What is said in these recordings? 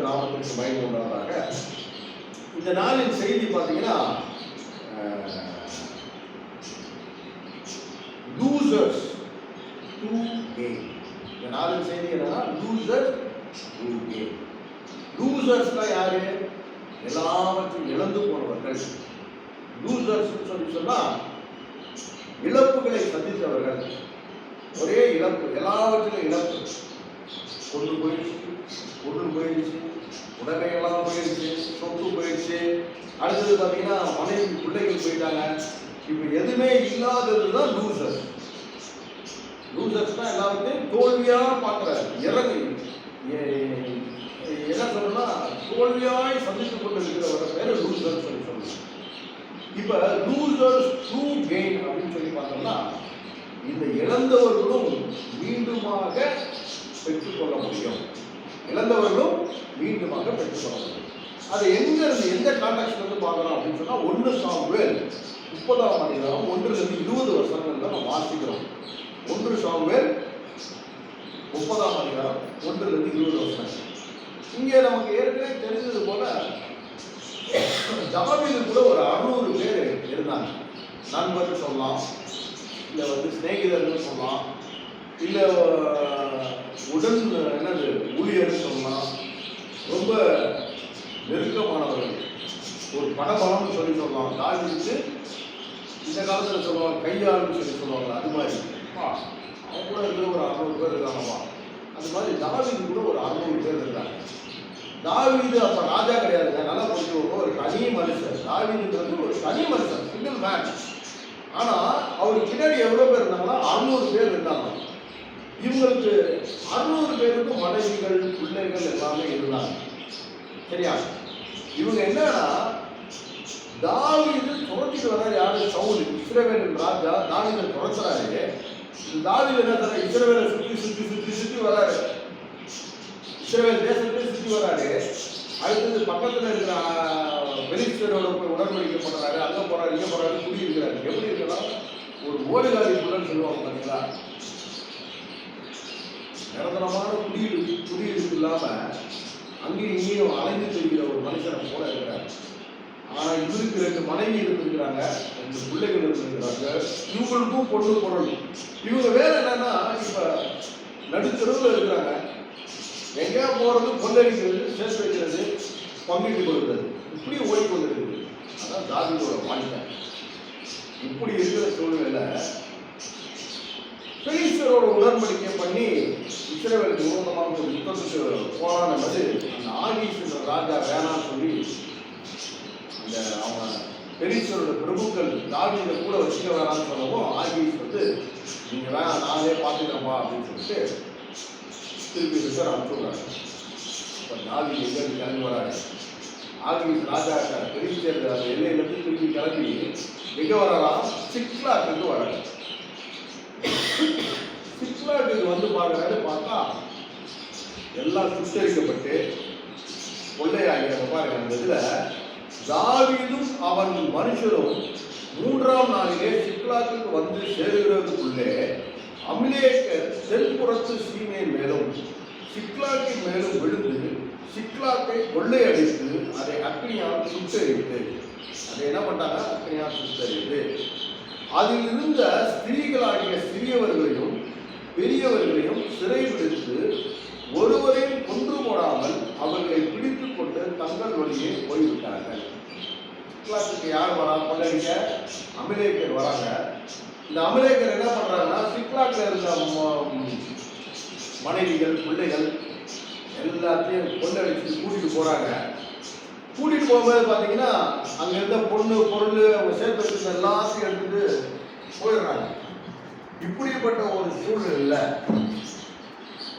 பரிசுத்த நாமத்திற்கு மயங்க உண்டாதாக இந்த நாளின் செய்தி பார்த்தீங்கன்னா லூசர்ஸ் டூ கெயின் இந்த நாளின் செய்தி என்னன்னா லூசர்ஸ் டூ கெயின் லூசர்ஸ்லாம் யாரு? எல்லாவற்றையும் இழந்து போனவர்கள். லூசர்ஸ் சொல்லி சொன்னா இழப்புகளை சந்தித்தவர்கள். ஒரே இழப்பு எல்லாவற்றிலும் இழப்பு. கொண்டு போயிடுச்சு. பொருள் போயிடுச்சு உடமைகள்லாம் போயிடுச்சு சொத்து போயிடுச்சு அடுத்தது பார்த்தீங்கன்னா மனைவி பிள்ளைகள் போயிட்டாங்க. இப்போ எதுவுமே இல்லாதது தான் லூசர் லூசர்ஸ்னா எல்லாத்தையும் தோல்வியாக பார்க்குறாரு இறங்கு என்ன சொல்லணும்னா தோல்வியாய் சந்தித்து கொண்டு இருக்கிறவர பேர் லூசர் சொல்லி சொல்லணும் இப்போ லூசர்ஸ் ட்ரூ கெயின் அப்படின்னு சொல்லி பார்த்தோம்னா இந்த இழந்தவர்களும் மீண்டுமாக பெற்றுக்கொள்ள முடியும். இழந்தவர்களும் மீண்டுமாக பெற்றுக்கொள்ள முடியும் அது எங்க இருந்து எந்த கான்டாக்ட்ல இருந்து பார்க்கறோம் அப்படின்னு சொன்னால் ஒன்று சாமுவேல் முப்பதாம் அதிகாரம் ஒன்றுலேருந்து இருபது வருஷங்கள்ல நம்ம வாசிக்கிறோம். ஒன்று சாமுவேல் முப்பதாம் அதிகாரம் ஒன்றுலேருந்து இருபது வருஷம் இங்கே நமக்கு ஏற்கனவே தெரிஞ்சது போல தாவீது கூட ஒரு அறுநூறு பேர் இருந்தாங்க. நண்பர்கள் சொல்லலாம் இல்லை வந்து சிநேகிதர்கள் சொல்லலாம் இல்லை உடன் என்னது ஊழியர்னு சொல்லலாம் ரொம்ப நெருக்கமானவர்கள் ஒரு படபலம்னு சொல்லி சொல்லுவாங்க. சொல்லலாம் வந்து இந்த காலத்தில் சொல்லுவாங்க கையாளுன்னு சொல்லி சொல்லுவாங்க. அது மாதிரி. அவங்க கூட இருக்கிற ஒரு அறுநூறு பேர் இருக்காங்கம்மா. அது மாதிரி தாவீது கூட ஒரு அறுநூறு பேர் இருக்காங்க தாவீது அப்போ ராஜா கிடையாதுங்க நல்லா புரிஞ்சுக்கோங்க ஒரு தனி மனுஷன். தாவீதுன்றது ஒரு தனி மனுஷன் சிங்கிள் மேன் ஆனால் அவர் பின்னாடி எவ்வளோ பேர் இருந்தாங்கன்னா அறுநூறு பேர் இருந்தாங்க. இவங்களுக்கு அறுநூறு பேருக்கும் மனைவிகள் பிள்ளைகள் எல்லாமே இருந்தாங்க. சரியா? இவங்க என்னன்னா தாவீது துரத்திட்டு வர்றாரு யாரு சவுல் இஸ்ரவேலின் ராஜா தாவீதை துரத்துறாரு. இந்த தாவீது என்ன தர இஸ்ரவேல சுத்தி சுத்தி சுத்தி சுத்தி வராரு. இஸ்ரவேல் தேசத்தை சுத்தி வராரு. அடுத்தது பக்கத்துல இருக்கிற வெளிச்சரோட போய் உடன்படிக்கை பண்றாரு. அங்க போறாரு இங்க போறாரு குடி இருக்கிறாரு. எப்படி இருக்கலாம் ஒரு ஓடுகாரி புள்ளன்னு சொல்லுவாங்க பாத்தீங்களா? நிரந்தரமான குடியிருப்பு குடியிருப்பு இல்லாம அங்கேயும் இங்கேயும் அலைந்து தெரிகிற ஒரு மனுஷனை போல இருக்கிறார் ஆனா இவருக்கு ரெண்டு மனைவி இருந்திருக்கிறாங்க ரெண்டு பிள்ளைகள் இருந்திருக்கிறாங்க. இவங்களுக்கும் பொண்ணு பொருள் இவங்க வேலை என்னன்னா இப்ப நடுத்தருவில் இருக்கிறாங்க. எங்கேயா போறது கொள்ளடிக்கிறது சேர்த்து வைக்கிறது பங்கிட்டு கொடுக்கிறது இப்படி ஓடிக்கொண்டிருக்குது. அதான் தாதியோட வாழ்க்கை. இப்படி இருக்கிற சூழ்நிலை பெலிஸ்தரோட உடன்படிக்கை பண்ணி இஸ்ரேலுக்கு விரோதமாக ஒரு யுத்தத்துக்கு போராடினது போது ராஜா வேணாம்னு சொல்லி அந்த அவன் பெலிஸ்தரோட பிரபுக்கள் தாவீதை கூட வச்சுக்க வேணாம்னு சொல்லவும் ஆகீஸ் வந்து நீங்க வேணாம் நானே பார்த்துக்கிறேன்ப்பா அப்படின்னு சொல்லிட்டு திருப்பி ரிசர் அனுப்பிச்சுடுறாங்க இப்போ தாவி எங்கேருந்து கிளம்பி வராரு? ஆகீஸ் ராஜா பெலிஸ்தர் அந்த எல்லையிலேருந்து திருப்பி கிளம்பி எங்கே வராரா? சிக்லாக்கு வராரு. சிக்லாக்கு வந்து பார்க்குறாரு பார்த்தா எல்லாம் சுத்தரிக்கப்பட்டு கொள்ளையாகிறது பாருங்க அந்த இதில் தாவீதும் அவன் மனுஷரும் மூன்றாம் நாளிலே சிக்லாத்துக்கு வந்து சேருகிறதுக்குள்ளே அமிலேக்கர் தென்புறத்து சீமையின் மேலும் சிக்லாக்கின் மேலும் விழுந்து சிக்லாக்கை கொள்ளையடித்து அதை அக்னியால் சுட்டெரித்து. அதை என்ன பண்ணாங்க? அக்னியால் சுட்டெரித்து. அதில் இருந்த ஸ்திரீகளாகிய சிறியவர்களையும் பெரியவர்களையும் சிறைபிடித்து ஒருவரையும் கொன்று போடாமல் அவர்களை பிடித்துக் கொண்டு தங்கள் வழியே போய்விட்டார்கள். கிளாஸுக்கு யார் வரா? கொள்ளடிக்க அமலேக்கர் வராங்க. இந்த அமலேக்கர் என்ன பண்றாங்கன்னா சிக்லாக்ல இருந்த மனைவிகள் பிள்ளைகள் எல்லாத்தையும் கொள்ளடிச்சு கூட்டிட்டு போறாங்க. கூட்டிட்டு போகும்போது பார்த்தீங்கன்னா அங்கே இருந்த பொண்ணு பொருள் அவங்க சேர்த்து வச்சிருந்த எல்லாத்தையும் எடுத்துட்டு போயிடுறாங்க. இப்படிப்பட்ட ஒரு சூழ்நிலை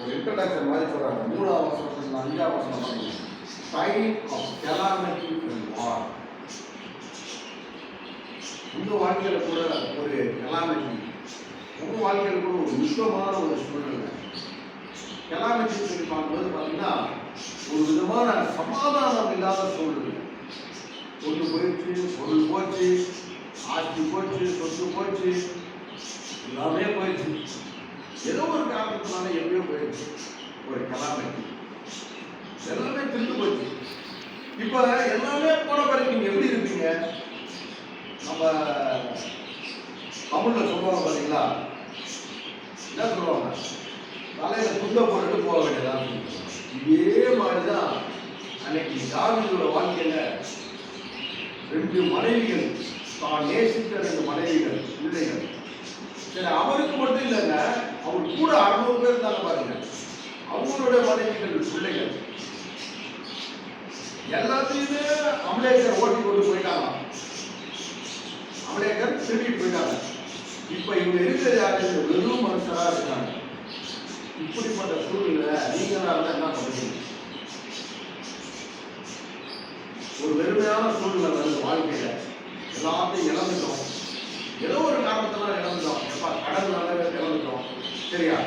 ஒரு இன்ட்ரடக்ஷன் மாதிரி சொல்றாங்க மூணாவது வருஷத்துல அஞ்சாவது வருஷம் டைம் ஆஃப் கெலாமிட்டி வார் உங்க வாழ்க்கையில கூட ஒரு கெலாமிட்டி உங்க வாழ்க்கையில கூட ஒரு யுத்தமான ஒரு சூழ்நிலை கெலாமிட்டி சொல்லி பார்க்கும்போது பார்த்தீங்கன்னா ஒரு விதமான சமாதானம் இல்லாத சூழ்நிலை பொண்ணு போயிடுச்சு பொருள் போச்சு ஆட்சி போச்சு சொத்து போச்சு எல்லாமே போயிடுச்சு ஏதோ ஒரு காரணத்தினால எப்படியோ போயிடுச்சு. ஒரு கலாமிட்டி எல்லாமே திருந்து போச்சு. இப்ப எல்லாமே போன பிறகு நீங்க எப்படி இருப்பீங்க? நம்ம தமிழ்ல சொல்லுவாங்க பாத்தீங்களா? என்ன சொல்லுவாங்க? தலையில துண்ட போட்டுட்டு போக வேண்டியதான் இதே மாதிரிதான் அன்னைக்கு தாவிதோட வாழ்க்கையில ரெண்டு மனைவிகள் தான் நேசித்த ரெண்டு மனைவிகள் பிள்ளைகள். சரி அவருக்கு மட்டும் இல்லைங்க அவங்க கூட அறுநூறு பேர் இருந்தாங்க பாருங்க அவங்களுடைய மனைவிகள் பிள்ளைகள் எல்லாத்தையுமே அமலேக்கர் ஓட்டி கொண்டு போயிட்டாங்க. அமலேக்கர் திரும்பி போயிட்டாங்க. இப்ப இவங்க இருக்கிற யாரு வெறும் மனுஷரா இருக்காங்க. இப்படிப்பட்ட சூழ்நிலை நீங்களா இருந்தா என்ன பண்ணுவீங்க? ஒரு வெறுமையான சூழ்நிலை வருது வாழ்க்கையில. எல்லாத்தையும் இழந்துட்டோம். ஏதோ ஒரு காரணத்தினால இழந்துட்டோம். எப்பா? கடன்னால இழந்துட்டோம். சரியா?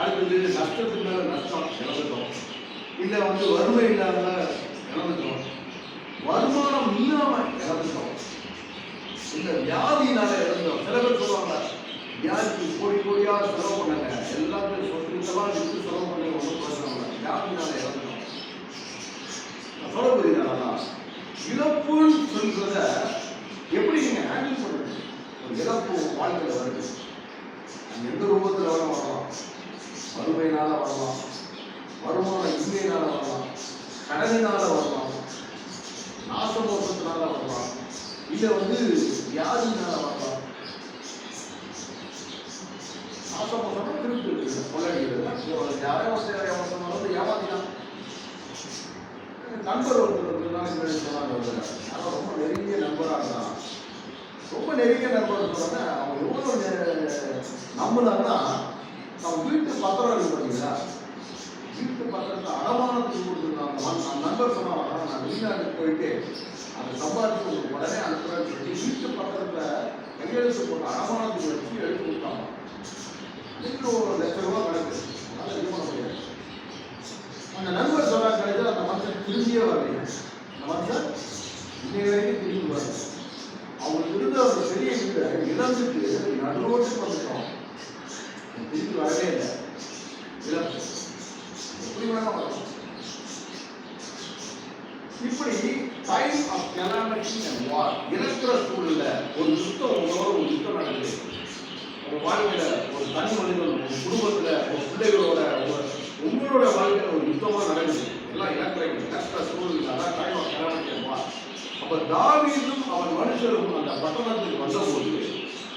அடுத்தது நஷ்டத்துக்கு மேல நஷ்டம் இழந்துட்டோம் இல்லை வந்து வறுமை இல்லாத இழந்துட்டோம் வருமானம் இல்லாமல் இழந்துட்டோம் இந்த வியாதினால இழந்தோம் சில பேர் சொல்லுவாங்க வியாதிக்கு கோடி கோடியாக செலவு பண்ணாங்க. எல்லாத்தையும் சொத்துக்கெல்லாம் வித்து செலவு பண்ணி ஒன்றும் பிரச்சனை வியாதினால இழந்தோம் சொல்ல புரியுதா இழப்புன்னு சொல்றத எப்படி நீங்கள் ஹேண்டில் பண்ணுறது ஒரு இழப்பு வாழ்க்கையில் வருது. எந்த ரூபத்தில் வேணா வரலாம் வறுமையினால வரலாம் வருமான இன்மையினால வரலாம் கடனினால வரலாம் நாசமோசத்தினால வரலாம் இல்லை வந்து வியாதினால வரலாம் நாசமோசம்னா திருட்டு. இருக்குது கொள்ளடிக்கிறது யாரோ ஒருத்தர் எவன் வந்து ஏமாத்தினான் நண்பர் ஒருத்தர் நாளைக்கு சொன்னாங்க. ஒருத்தர். ரொம்ப நெருங்கிய நண்பராக இருந்தான். ரொம்ப நெருங்கிய நண்பர்கள் சொன்னா அவன் எவ்வளோ நெ- நம்புனாங்கன்னா அவன் வீட்டு பத்திரம் இருக்கு பார்த்தீங்களா வீட்டு பத்திரத்தை அடமானத்துக்கு கொடுத்துருந்தாங்க அந்த நண்பர் சொன்னாங்க நான் வெளிநாட்டுக்கு போயிட்டு அதை சம்பாதிச்சு உங்களுக்கு உடனே அனுப்புறேன்னு சொல்லி வீட்டு பத்திரத்தை கையெழுத்து போட்டு அடமானத்துக்கு வச்சு எடுத்து கொடுத்தாங்க. இதுக்கு ஒரு லட்ச ரூபா கிடக்கு அதனால இது பண்ண முடியாது. அந்த நண்பர் சொன்னாங்க கடைசியில் அந்த மனுஷன் திரும்பியே வரலைங்க அந்த மனுஷன் இன்னைக்கு வரைக்கும் திரும்பி வரல அவங்களுக்கு இருந்த ஒரு பெரிய வீடை இழந்துட்டு நடுரோட்டுக்கு வந்துட்டோம் திரும்பி வரவே இல்லை இழப்பு எப்படி வேணா இப்படி time of calamity and war இறக்குற சூழல்ல ஒரு யுத்தம் உங்களோட ஒரு யுத்தம் நடக்குது ஒரு வாழ்க்கையில ஒரு தனி மனிதன் ஒரு குடும்பத்துல ஒரு பிள்ளைகளோட ஒரு உங்களோட வாழ்க்கையில ஒரு யுத்தமா நடக்குது எல்லாம் இழக்கிறீங்க இழக்கிற சூழல் அதான் time of calamity and war அப்ப தாவீதும் அவன் மனுஷரும் அந்த பட்டணத்துக்கு வந்தபோது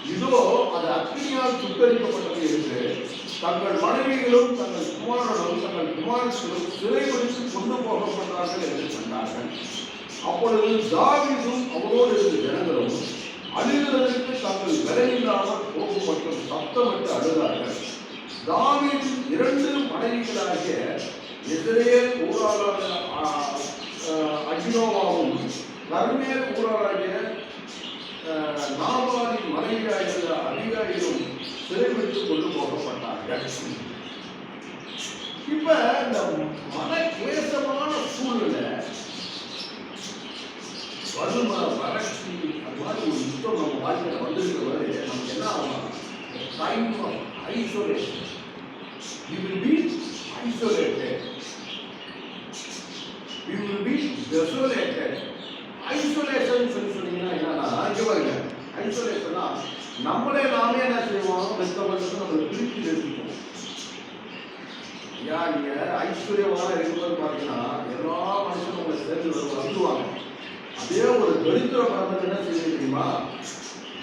இதோ அது அக்னியால் சுத்தரிக்கப்பட்டது என்று தங்கள் மனைவிகளும் தங்கள் குமாரனும் தங்கள் குமாரர்களும் சிறைபிடித்து கொண்டு போகப்பட்டார்கள் என்று சொன்னார்கள் அப்பொழுது தாவிதும் அவரோடு இருந்த ஜனங்களும் அழுகிறதற்கு தங்கள் விலையில்லாமல் போகும் மற்றும் சத்தமிட்டு அழுதார்கள். தாவின் இரண்டு மனைவிகளாகிய எதிரேல் ஊராளான அஜினோவாவும் கர்மேல் ஊராளாகிய நாபாலின் மனைவியாகிய அதிகாரியும் சிறைபிடித்து கொண்டு போகப்பட்டார்கள் இப்ப இந்த மன கிளேசமான சூழ்நிலை வறுமை வறட்சி அது மாதிரி ஒரு யுத்தம் நம்ம வாழ்க்கையில் வந்திருக்கிறவரை நமக்கு என்ன ஆகும்? Time of isolation you will be isolated you will be desolated isolation சொல்லி சொன்னீங்கன்னா என்னன்னா இங்க பாருங்க நம்மளே நாமே என்ன செய்வோம் வெத்தப்பட்டு நம்ம பிரித்து எடுத்துக்கோம் ஐயா நீங்க ஐஸ்வர்யமான இருக்கும்போது பார்த்தீங்கன்னா எல்லா மனுஷனும் உங்களை சேர்ந்து வருவாங்க வந்துருவாங்க அதே ஒரு தரித்திர பரம்பரை என்ன செய்ய தெரியுமா?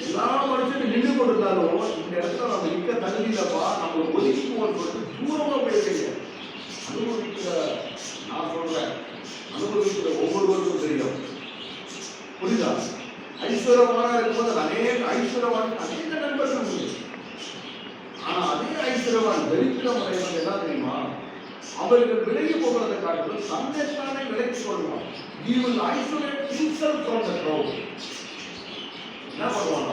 எல்லா மனுஷனும் நின்று கொண்டிருந்தாலும் இந்த இடத்துல நம்ம நிக்க தகுதியிலப்பா நம்ம ஒதுக்கி போகிறது தூரமாக போயிருக்கீங்க அனுபவிக்கிற நான் சொல்றேன் அனுபவிக்கிற ஒவ்வொருவருக்கும் தெரியும். புரியுதா? ஐஸ்வரமான இருக்கும்போது அநேக ஐஸ்வரமான அநேக நண்பர்கள் உண்டு ஆனா அதே ஐஸ்வரவான் தரித்திரம் அடைவன் என்ன தெரியுமா? அவர்கள் விலகி போகிறதை காட்டிலும் தன்னைத்தானே விலகி கொள்வான். He will isolate himself from the crowd. என்ன பண்ணுவாங்க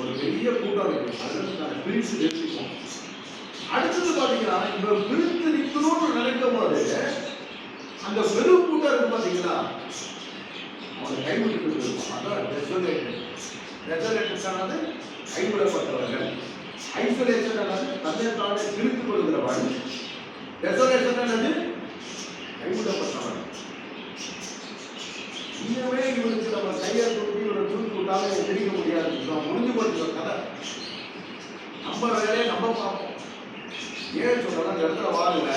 ஒரு பெரிய கூட்டம் இருக்கு. அதில் தான் பிரித்து நிறுத்திப்போம் அடுத்தது பாத்தீங்கன்னா இவன் பிரித்து நிற்கணும்னு நினைக்கும் போது அந்த பெரும் கூட்டம் இருக்கு பாத்தீங்களா அவனை கைவிட்டு இருப்பான் அதான் டெசோலேட்டட் டெசோலேட்டட் கைவிடப்பட்டவர்கள். ஐசோலேஷன் ஆனது தன்னை கொள்கிறவன் டெசோலேஷன் கைவிடப்பட்டவன் இன்னுமே இவனுக்கு நம்ம கையை தூக்கி இவனை தூக்கி விட்டாலும் முடியாது. முடிஞ்சு போச்சு கதை. நம்ம வேலையை நம்ம பார்ப்போம். ஏன் சொல்றேன்னா இந்த இடத்துல வாருங்க.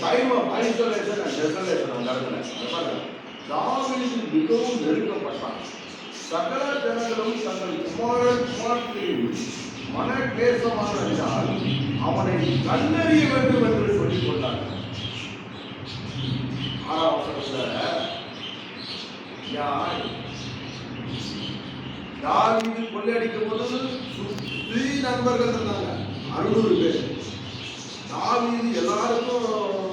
Time of isolation and desolation அந்த இடத்துல. அதை பாருங்க. தாவீது மிகவும் நெருக்கப்பட்டான் சகல ஜனங்களும் தங்கள் குமாரன் குமாரத்தில் மன இருந்தால் அவனை கண்டறிய வேண்டும் என்று சொல்லிக் கொண்டார்கள். ஆறாம் யார்? தாவீது கொள்ளையடிக்கும் போது சுற்றி நண்பர்கள் இருந்தாங்க. அறுநூறு பேர். தாவீது எல்லாருக்கும்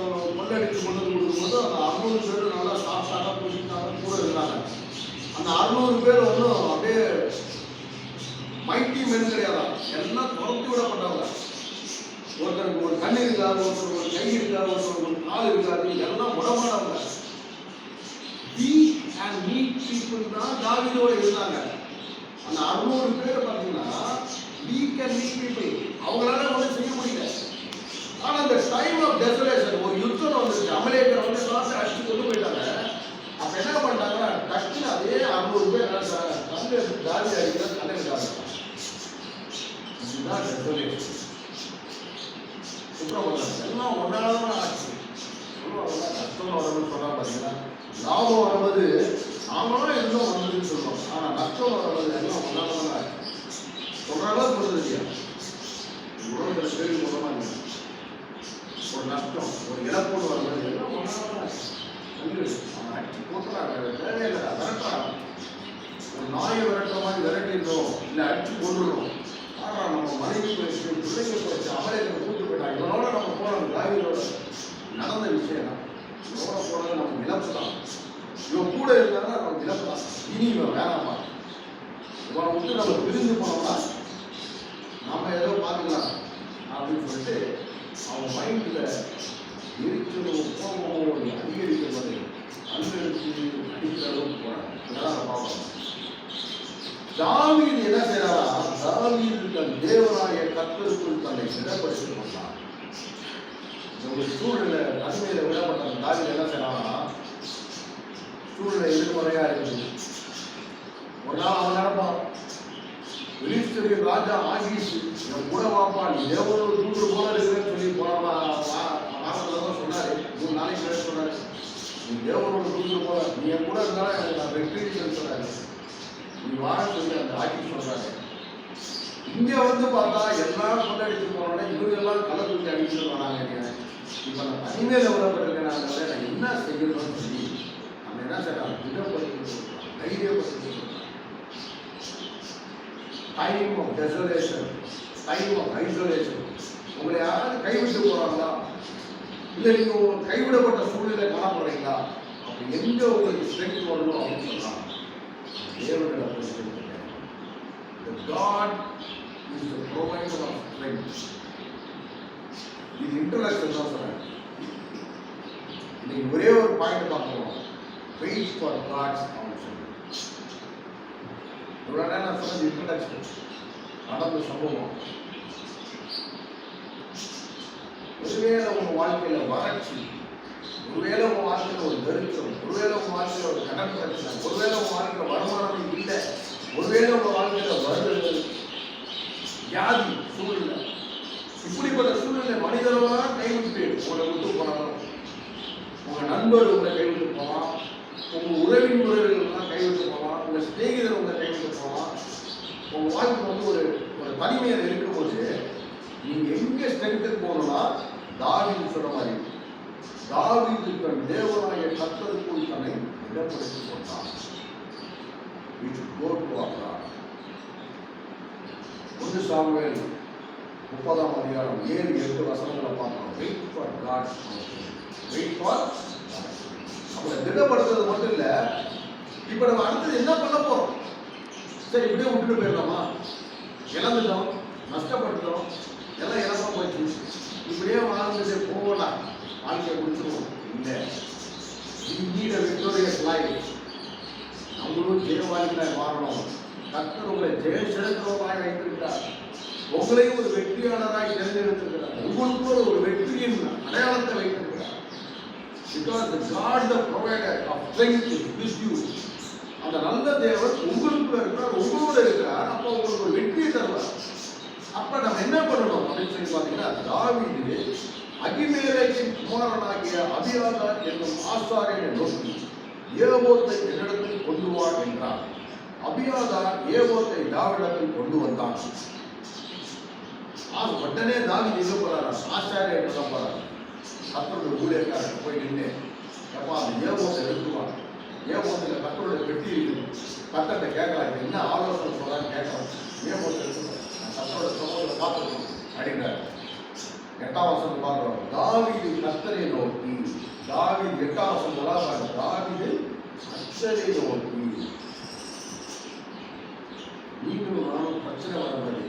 கொள்ளையடித்து கொண்டு கொடுக்கும்போது அந்த அறுநூறு பேர் நல்லா சாப்பிட்டாங்க குடிச்சாங்க கூட இருந்தாங்க. அந்த அறுநூறு பேர் ஒன்றும் அப்படியே மைட்டி மென் கிடையாது? எல்லாம் துரத்தி விடப்பட்டவங்க. ஒருத்தருக்கு ஒரு கண் இருக்காது ஒருத்தர் ஒரு கை இருக்காது ஒருத்தர் ஒரு கால் இருக்காது எல்லாம் முடமானவங்க தி அண்ட் நீட் பீப்புள் தான் தாவீதோட இருந்தாங்க. அந்த அறுநூறு பேர் பார்த்தீங்கன்னா வீக் அண்ட் நீட் பீப்புள் அவங்களால ஒன்றும் செய்ய முடியல. ஆனா அந்த டைம் ஆஃப் டெசலேஷன் ஒரு யுத்தம் வந்துருச்சு அமலேக்கர் வந்து சுவாசம் அடிச்சு கொண்டு போயிட்டாங்க. அப்ப என்ன பண்ணிட்டாங்க டக்குன்னு அதே அறுநூறு பேர் என்ன செய்றாங்க? கல்லு அடிக்கிற கல்லை இதுதான் டெசலேஷன் சுப்பிரமணியம் எல்லாம் ஒன்னாலதான் ஆச்சு. சொல்லுவாங்க கஷ்டம் வரணும்னு சொன்னா பாத்தீங்கன்னா லாபம் வரும்போது நாமளும் இருந்தோம் வந்ததுன்னு சொல்லுவோம். ஆனா நஷ்டம் வரும்போது எல்லாம் ஒன்னாலதான் ஆச்சு சொல்ற அளவுக்கு வந்தது இல்லையா உலகத்தில் கேள்வி மூலமா இல்லை ஒரு நஷ்டம் ஒரு இழப்பு போடுவாங்க. எல்லாம் அவன் அடிச்சு போட்டுறாங்க தேவையில்லை விரட்டுறான் ஒரு நாயை விரட்டுற மாதிரி விரட்டிடுறோம். இல்லை அடிச்சு கொண்டுடுறோம் ஆனால் நம்ம மனைவி போயிடுச்சு பிள்ளைங்க போயிடுச்சு அவளை கூட்டு போயிட்டான் இவனோட நம்ம போனோம் டிராவிடோட நடந்த விஷயம் தான். இவனோட போனது நம்ம இழப்பு தான். இவன் கூட இருந்தாலும் நம்ம இழப்பு தான். இனி இவன் வேணாமா? இவனை விட்டு நம்ம பிரிஞ்சு போனோம்னா நம்ம ஏதோ பார்த்துக்கலாம் அப்படின்னு சொல்லிட்டு அவன் மைண்டில் எரிச்சலும் கோபமும் அதிகரிக்கிறது அனுசரித்து அடிக்கிற அளவுக்கு போறாங்க தாவீது என்ன செய்யறாரா தாவீது தன் தேவனாய கத்தருக்குள் தன்னை திடப்படுத்திக் கொண்டான். ஒரு சூழ்நிலை நன்மையில விடப்பட்ட அந்த தாவீது என்ன செய்யறானா சூழ்நிலை எதிர்மறையா இருக்குது ஒரு நாள் அவன் நடப்பான். பெலிஸ்தரின் ராஜா ஆகீஸ் என் கூட வாப்பா நீ தேவனோட தூண்டு போல இருக்கிறேன்னு சொல்லி போன வாரத்தில் தான் சொன்னாரு. மூணு நாளைக்கு முன்னாடி சொன்னாரு. நீ தேவனோட தூண்டு போல நீ என் கூட இருந்தாலும் எனக்கு நான் வெற்றி சொன்னாரு. நீ வாழ சொல்லி அந்த ஆட்சி சொல்றாரு. இங்க வந்து பார்த்தா எல்லாம் கொண்டாடிட்டு போனோட இவங்க எல்லாம் கலர் தூக்கி அடிச்சுட்டு வராங்க இப்ப நான் தனிமையில அதனால நான் என்ன செய்யணும்னு சொல்லி நம்ம என்ன செய்யலாம் திடப்படுத்தி தைரியப்படுத்தி time of desolation time of isolation உங்களை யாராவது கைவிட்டு போறாங்களா? இல்லை நீங்க ஒரு கைவிடப்பட்ட சூழ்நிலை காணப்படுறீங்களா அப்படி எங்க உங்களுக்கு ஸ்ட்ரென்த் வரணும் அப்படின்னு சொன்னா தேவனிடம் போய். The God is the provider of strength. இது இன்டர்நேஷனல் தான் சார் இன்னைக்கு ஒரே ஒரு பாயிண்ட் பார்க்கணும். வெயிட் ஃபார் காட்ஸ் கவுன்சில் இவ்வளோ நேரம் நான் சொன்னது இன்ட்ரடக்ஷன் நடந்த சம்பவம். ஒருவேளை உங்க வாழ்க்கையில வறட்சி ஒருவேளை உங்க வாழ்க்கையில ஒரு தரித்திரம் ஒருவேளை உங்க வாழ்க்கையில ஒரு கடன் பிரச்சனை ஒருவேளை உங்க வாழ்க்கையில வருமானமே இல்லை ஒருவேளை உங்க வாழ்க்கையில வருது வியாதி சூழ்நிலை. இப்படிப்பட்ட சூழ்நிலை மனிதர்களாக கைவிட்டு உங்களை விட்டு போனாலும். உங்க நண்பர் உங்களை கைவிட்டு போவான். உங்க உறவின் உறவினர்கள்லாம் கைவிட்டு போவான். உங்க சிநேகிதர் உங்களை கைவிட்டு போவான். உங்க வாழ்க்கை வந்து ஒரு ஒரு தனிமையில் இருக்கும்போது நீங்க எங்க ஸ்ட்ரென்த்துக்கு போகணும்னா தாவீது சொல்ற மாதிரி தாவீது தன் தேவனாய கத்தருக்குள் தன்னை இடப்படுத்திக் கொண்டான். இது should ஒன்று சாமுவேல் முப்பதாம் அதிகாரம் ஏழு எட்டு வசனங்களை பார்க்கணும் wait for God wait for அவங்களை திடப்படுத்துறது மட்டும் இல்லை இப்போ நம்ம அடுத்தது என்ன பண்ண போகிறோம் சரி இப்படியே விட்டுட்டு போயிடலாமா? இழந்துட்டோம் நஷ்டப்பட்டுட்டோம் எல்லாம் இழப்பா போயிடுச்சு. இப்படியே வாழ்ந்துட்டு போகலாம். வாழ்க்கையை கொடுத்துருவோம் இல்லை. we victorious life victorious life. நம்மளும் ஜெயவாளிகளாய் மாறணும். கத்தர் உங்களை ஜெய சிறந்தவராய் வைத்திருக்கிறார். உங்களையும் ஒரு வெற்றியாளராக தேர்ந்தெடுத்திருக்கிறார். உங்களுக்குள்ள ஒரு வெற்றியின் அடையாளத்தை வைத்திருக்கிறார். Because the God, the provider of strength is with அந்த நல்ல தேவர் உங்களுக்குள்ள இருக்கிறார் உங்களோட இருக்கிறார். அப்போ உங்களுக்கு ஒரு வெற்றியை தருவார். அப்ப நம்ம என்ன பண்ணணும் அப்படின்னு சொல்லி பாத்தீங்கன்னா தாவீது அகிமேலையின் குமாரனாகிய அபியாதார் என்னும் ஆசாரியனை நோக்கி ஏவோத்தை என்னிடத்தில் கொண்டு வா என்றார் அபியாதார் ஏவோத்தை தாவிடத்தில் கொண்டு வந்தான். ஆ உடனே தாவி எங்க போறாரு? ஆச்சாரிய என்ன போறாரு? கத்தருடைய ஊழியக்காரர் போய் நின்று எப்பா அந்த ஏவோத்தை எடுத்துவான் ஏவோத்தில் கத்தருடைய வெட்டி இருக்குது கத்தத்தை கேட்கலாம் என்ன ஆலோசனை சொல்றாங்க கேட்கலாம். ஏவோத்தை கத்தோட சமூகத்தை பார்த்துக்கணும் அப்படின்றார் எட்டாம் வசனம் பார்க்கிறோம் தாவிது கத்தரை நோக்கி தாவீது எட்டாம் வசனம் முதலாவது தாவிது கத்தரை நோக்கி நீங்களும் நானும் பிரச்சனை வரும்போது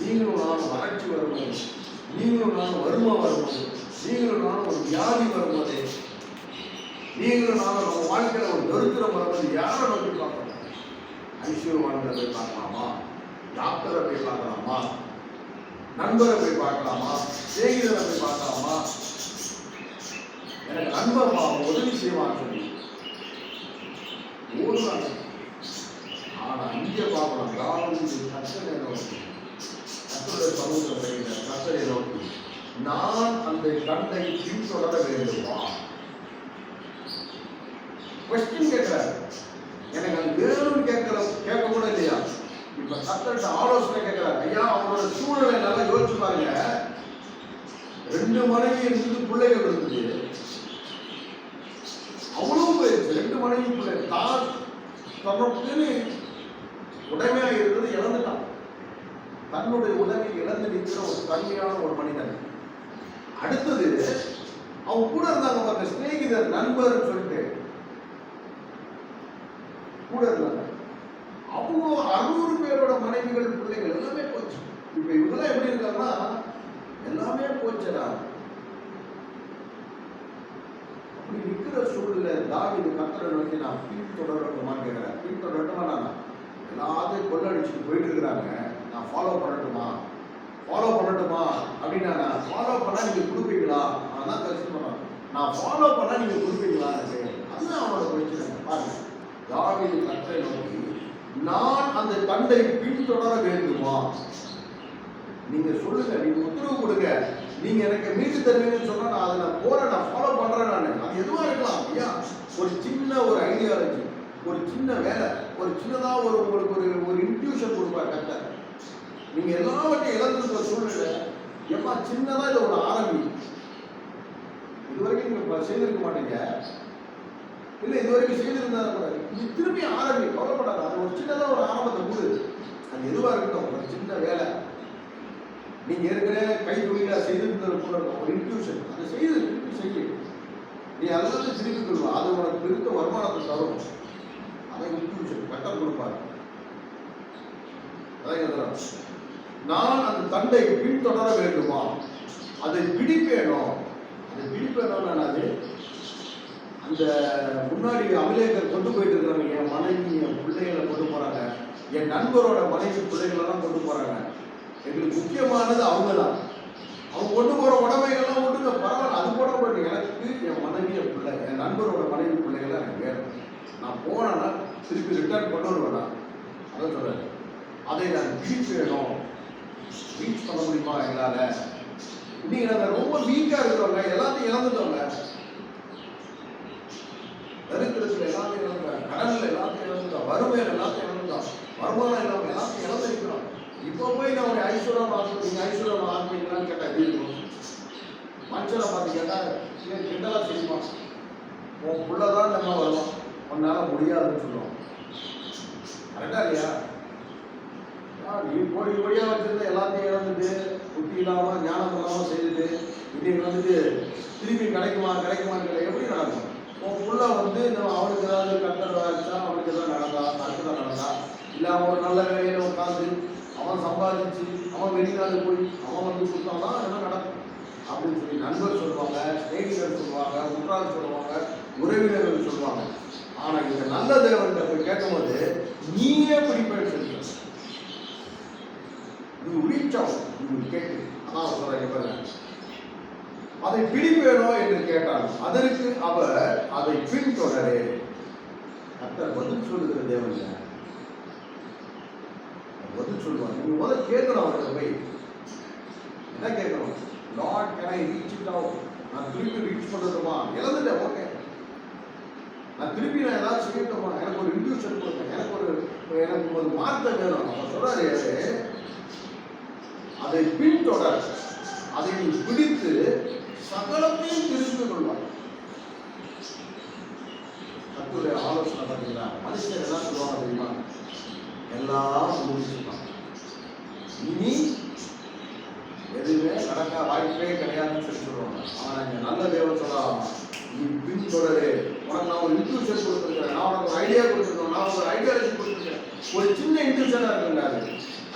நீங்களும் நானும் வறட்சி வரும்போது நீங்களும் நானும் வறுமை வரும்போது நீங்களும் நானும் ஒரு வியாதி வரும்போது நீங்களும் நானும் நம்ம வாழ்க்கையில் ஒரு தரித்திரம் வரும்போது யாரை நோக்கி பார்க்கணும் ஐஸ்வர்யவான்களை போய் பார்க்கலாமா? டாக்டரை போய் பார்க்கலாமா? நண்பரை போய் பார்க்கலாமா? சிநேகிதரை போய் பார்க்கலாமா? எனக்கு நண்பர் அவன் உதவி செய்வான்னு சொல்லி. ஓடுறாங்க ஆனா இங்கே பார்க்கலாம் தாவீது கஷ்டம் நோக்கி கத்தருடைய சமூகத்தில் கத்தரை நோக்கி நான் அந்த கண்டை பின்தொடர வேண்டுமா? கொஸ்டின் கேட்கிறார். எனக்கு அது வேணும்னு கேட்கிற கேட்க கூட இல்லையா? இப்ப கத்தர்கிட்ட ஆலோசனை கேட்கிறாரு ஐயா அவனோட சூழ்நிலை நல்லா யோசிச்சு பாருங்க. ரெண்டு மனைவி இருந்தது பிள்ளைகள் இருந்தது அவ்வளவு போயிடுச்சு. ரெண்டு மனைவி பிள்ளை தான் தனக்குன்னு உடைமையா இருந்தது இழந்துட்டான். தன்னுடைய உடமை இழந்து நிற்கிற ஒரு தன்மையான ஒரு மனிதன். அடுத்தது அவங்க கூட இருந்தாங்க பாருங்க சிநேகிதர் நண்பர்னு சொல்லிட்டு. கூட இருந்தாங்க. அவங்க அறுநூறு பேரோட மனைவிகள் பிள்ளைகள் எல்லாமே போச்சு. இப்ப இவங்கெல்லாம் எப்படி இருக்காங்கன்னா எல்லாமே போச்சுடா. அப்படி இருக்கிற சூழ்நிலை தாவிது கத்தரை நோக்கி நான் பின் தொடரட்டுமான்னு கேட்கிறேன். பின் நான் எல்லாத்தையும் கொள்ளடிச்சுட்டு போயிட்டு இருக்கிறாங்க. நான் ஃபாலோ பண்ணட்டுமா? ஃபாலோ பண்ணட்டுமா? அப்படின்னா நான் ஃபாலோ பண்ணா நீங்க கொடுப்பீங்களா? நான் தான் கரெக்ட் நான் ஃபாலோ பண்ணா நீங்க கொடுப்பீங்களா அதுதான் அவனோட பிரச்சனை. பாருங்க. தாவிது கத்தரை நோக்கி? நான் அந்த தண்டை பின்தொடர வேண்டுமா? நீங்க சொல்லுங்க நீங்க உத்தரவு கொடுங்க. நீங்க எனக்கு மீட்டு தருவீங்கன்னு சொன்னா நான் அதை நான் போறேன் நான் ஃபாலோ பண்றேன் நான். அது எதுவா இருக்கலாம் ஐயா? ஒரு சின்ன ஒரு ஐடியாலஜி ஒரு சின்ன வேலை ஒரு சின்னதா ஒரு உங்களுக்கு ஒரு ஒரு இன்ட்யூஷன் கொடுப்பாங்க கத்த நீங்க எல்லாவற்றையும் இழந்திருக்கிற சூழ்நிலை. எப்பா சின்னதா இதை ஒரு ஆரம்பி. இது வரைக்கும் நீங்க செய்திருக்க மாட்டீங்க. இல்லை இது வரைக்கும் செய்திருந்தா கூட இது திரும்பி ஆரம்பி கவலைப்படாத அது ஒரு சின்னதாக ஒரு ஆரம்பத்தை கொடு அது எதுவாக இருக்கட்டும் ஒரு சின்ன வேலை. நீங்கள் ஏற்கனவே கை தொழிலாக செய்திருந்தது கூட இருக்கும் ஒரு இன்ட்யூஷன் அதை செய்து திருப்பி செய்ய. நீ அதை திருப்பி கொள்வா அது உனக்கு பெருத்த வருமானத்தை தரும். அதை இன்ட்யூஷன் கட்டம் கொடுப்பார் அதான் எழுதுறான் நான் அந்த தண்டை பின்தொடர வேண்டுமா? அதை பிடிப்பேனோ? அதை பிடிப்பேனோ நான் அது இந்த முன்னாடி அபிலேக்கர் கொண்டு போயிட்டு இருக்கிறாங்க என் மனைவி என் பிள்ளைகளை கொண்டு போறாங்க. என் நண்பரோட மனைவி பிள்ளைகளெல்லாம் கொண்டு போறாங்க. எங்களுக்கு முக்கியமானது அவங்க தான் அவங்க கொண்டு போற உடமைகள்லாம் விட்டுங்க பரவாயில்ல. அது கூட போயிட்டு எனக்கு என் மனைவி என் பிள்ளை என் நண்பரோட மனைவி பிள்ளைகள் எனக்கு வேணும். நான் போனேன்னா திருப்பி ரிட்டர்ன் கொண்டு வருவேனா அதான் சொல்கிறேன் அதை நான் ரீச் வேணும். ரீச் பண்ண முடியுமா எங்களால்? நீங்கள் ரொம்ப வீக்காக இருக்கிறவங்க எல்லாத்தையும் இழந்துட்டவங்க தரித்திரத்தில் எல்லாத்தையும் இழந்துட்டோம் கடனில் எல்லாத்தையும் இழந்துட்டான் வறுமையில் எல்லாத்தையும் இழந்துட்டோம் வருமானம் இல்லாமல் எல்லாத்தையும் இழந்திருக்கிறான். இப்போ போய் நான் ஒரு ஐஸ்வர்யம் ஆகும் ஐஸ்வர்யம் ஆகுவீங்களான்னு கேட்டால் வீடு இருக்கும்? மனுஷனை பார்த்து கேட்டால் கிண்டலாக கிண்டலா செய்யுமா உன் புள்ளதான் நம்ம வருவான் உன்னால் முடியாதுன்னு சொல்லுவான். கரெக்டா இல்லையா? நீ கோடி கோடியாக வச்சிருந்த எல்லாத்தையும் இழந்துட்டு புத்தி இல்லாமல் ஞானம் இல்லாமல் செய்துட்டு இன்னைக்கு வந்துட்டு திரும்பி கிடைக்குமா கிடைக்குமான்னு கிடையாது எப்படி நடக்கும்? உள்ள வந்து நம்ம அவனுக்கு ஏதாவது கட்டர் வச்சா அவனுக்கு ஏதாவது நடந்தா அற்புதம் நடந்தா? இல்லை அவன் ஒரு நல்ல வேலையில் உட்காந்து அவன் சம்பாதிச்சு அவன் வெளிநாடு போய் அவன் வந்து கொடுத்தாதான் என்ன நடக்கும். அப்படின்னு சொல்லி நண்பர் சொல்லுவாங்க ஸ்நேகிதர் சொல்லுவாங்க உற்றார் சொல்லுவாங்க உறவினர்கள் சொல்லுவாங்க. ஆனால் இந்த நல்ல தேவன்கிட்ட போய் கேட்கும்போது நீயே பிடிப்பேன்னு சொல்லுங்க நீ ரீச் அவுட் கேட்டு அதான் சொல்கிறேன் பாருங்க அதை பிடிப்பேனோ என்று கேட்டான். அதற்கு அவர் அதை பின்தொடரே. கத்தர் பதில் சொல்லுகிற தேவன் பதில் சொல்லுவார். நீங்க முதல் கேட்கணும் அவர்கிட்ட போய். என்ன கேட்கணும்? Lord can I reach it out நான் திருப்பி ரீச் பண்ணட்டுமா? இழந்துட்டேன் ஓகே. நான் திருப்பி நான் ஏதாவது செய்யட்டுமா? எனக்கு ஒரு இன்டியூஷன் கொடுங்க. எனக்கு ஒரு எனக்கு ஒரு வார்த்தை வேணும். அவர் சொல்றாரு அதை பின்தொடர். அதை நீ பிடித்து சகலத்தையும் தெரிந்து கொள்வார் கத்துடைய ஆலோசனை பார்த்தீங்கன்னா மனுஷன் என்ன சொல்லுவாங்க தெரியுமா? எல்லாம் முடிச்சிருப்பாங்க இனி எதுவுமே நடக்க வாய்ப்பே கிடையாதுன்னு சொல்லி சொல்லுவாங்க. ஆனா இங்க நல்ல தேவன் சொல்லலாம் நீ பின்தொடரு. உனக்கு நான் ஒரு இன்ட்ரூஷன் கொடுத்துருக்கேன் நான் உனக்கு ஒரு ஐடியா கொடுத்துருக்கேன். நான் ஒரு ஐடியாலஜி கொடுத்துருக்கேன். ஒரு சின்ன இன்ட்ரூஷனாக இருக்குங்க அது.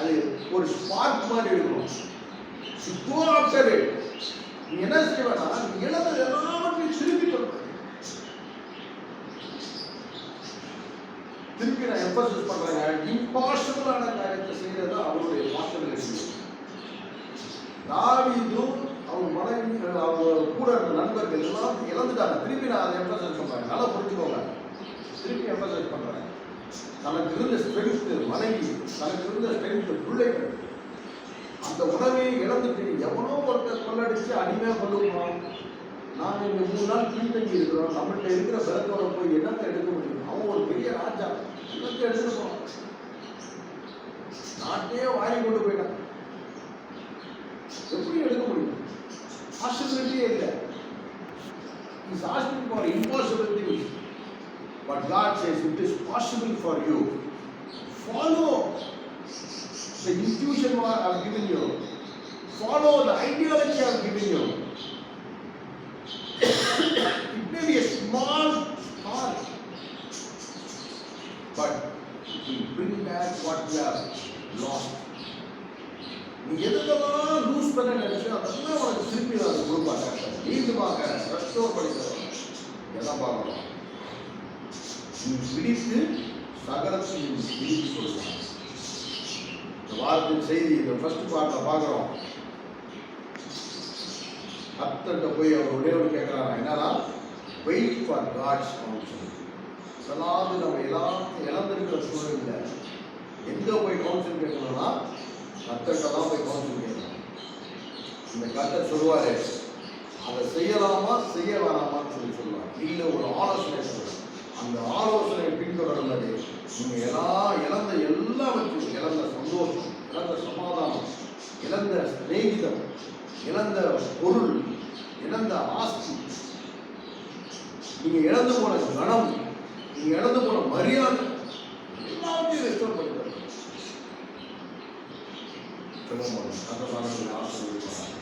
அது ஒரு ஸ்பார்க் மாதிரி இருக்கும். கோ ஆஃப்டர் இட் நீ என்ன செய்வேனா நீ இழந்தது எல்லாவற்றையும் திருப்பி கொள்வாய் திருப்பி நான் எம்பசஸ் பண்றேங்க. இம்பாசிபிளான காரியத்தை செய்யறது அவருடைய பாசிபிலிட்டி தாவிதும் அவங்க மனைவி அவங்க கூட இருந்த நண்பர்கள் எல்லாம் இழந்துட்டாங்க. திருப்பி நான் அதை எம்பசஸ் பண்றேன். நல்லா புரிஞ்சுக்கோங்க. திருப்பி எம்பசஸ் பண்றேன். தனக்கு இருந்த ஸ்ட்ரென்த் மனைவி தனக்கு இருந்த ஸ்ட்ரென்த் பிள்ளைகள். அந்த உணவையை இழந்துட்டு எவனோ ஒருத்தர் கொள்ளடிச்சு அடிமையாக கொள்ளுவோம் நாம இங்கே மூணு நாள் கீழ்த்தங்கி இருக்கிறோம். நம்மள்ட்ட இருக்கிற பலத்தோட போய் என்னத்தை எடுக்க முடியும்? அவன் ஒரு பெரிய ராஜா. என்னத்தை எடுத்துட்டு நாட்டையே வாங்கி கொண்டு போயிட்டான். எப்படி எடுக்க முடியும்? பாசிபிலிட்டியே இல்லை. Is asking for impossible things but God says it is possible for you follow the institution what I have given you. Follow the ideology I have given you. it may be a small start, but it will bring back what we have lost. நீ எதுக்கெல்லாம் loose பண்ண நினைச்சோ அதெல்லாம் உனக்கு திருப்பி நான் கொடுப்பாங்க மீண்டுமாக restore பண்ணி தரேன் எல்லாம் பார்க்கலாம் நீ பிடித்து சகலத்தையும் பிடித்து சொல்லுவாங்க இந்த வாரத்தின் செய்தி இந்த ஃபர்ஸ்ட் பார்ட்டில் பார்க்குறோம். கர்த்தர்கிட்ட போய் அவர் ஒரே ஒரு கேட்குறாங்க என்னன்னா வெயிட் ஃபார் காட்ஸ் கவுன்சில் அதாவது நம்ம எல்லாத்தையும் இழந்திருக்கிற சூழலில் எங்கே போய் கவுன்சில் கேட்கணும்னா கர்த்தர்கிட்ட தான் போய் கவுன்சில் கேட்கணும். இந்த கர்த்தர் சொல்லுவாரு அதை செய்யலாமா செய்ய வேணாமான்னு சொல்லி சொல்லுவார். இல்லை ஒரு ஆலோசனை சொல்லுவார். அந்த ஆலோசனை பின்தொடர்ந்தது. நீங்க எல்லா இழந்த எல்லாவற்றையும் இழந்த சந்தோஷம் இழந்த சமாதானம் இழந்த சிநேகிதம் இழந்த பொருள் இழந்த ஆஸ்தி நீங்க இழந்து போன கணம் நீங்க இழந்து போன மரியாதை எல்லாத்தையும் ரெஸ்டோர் பண்ணிட்டு சொல்லுங்க கதை ஆசிரியர்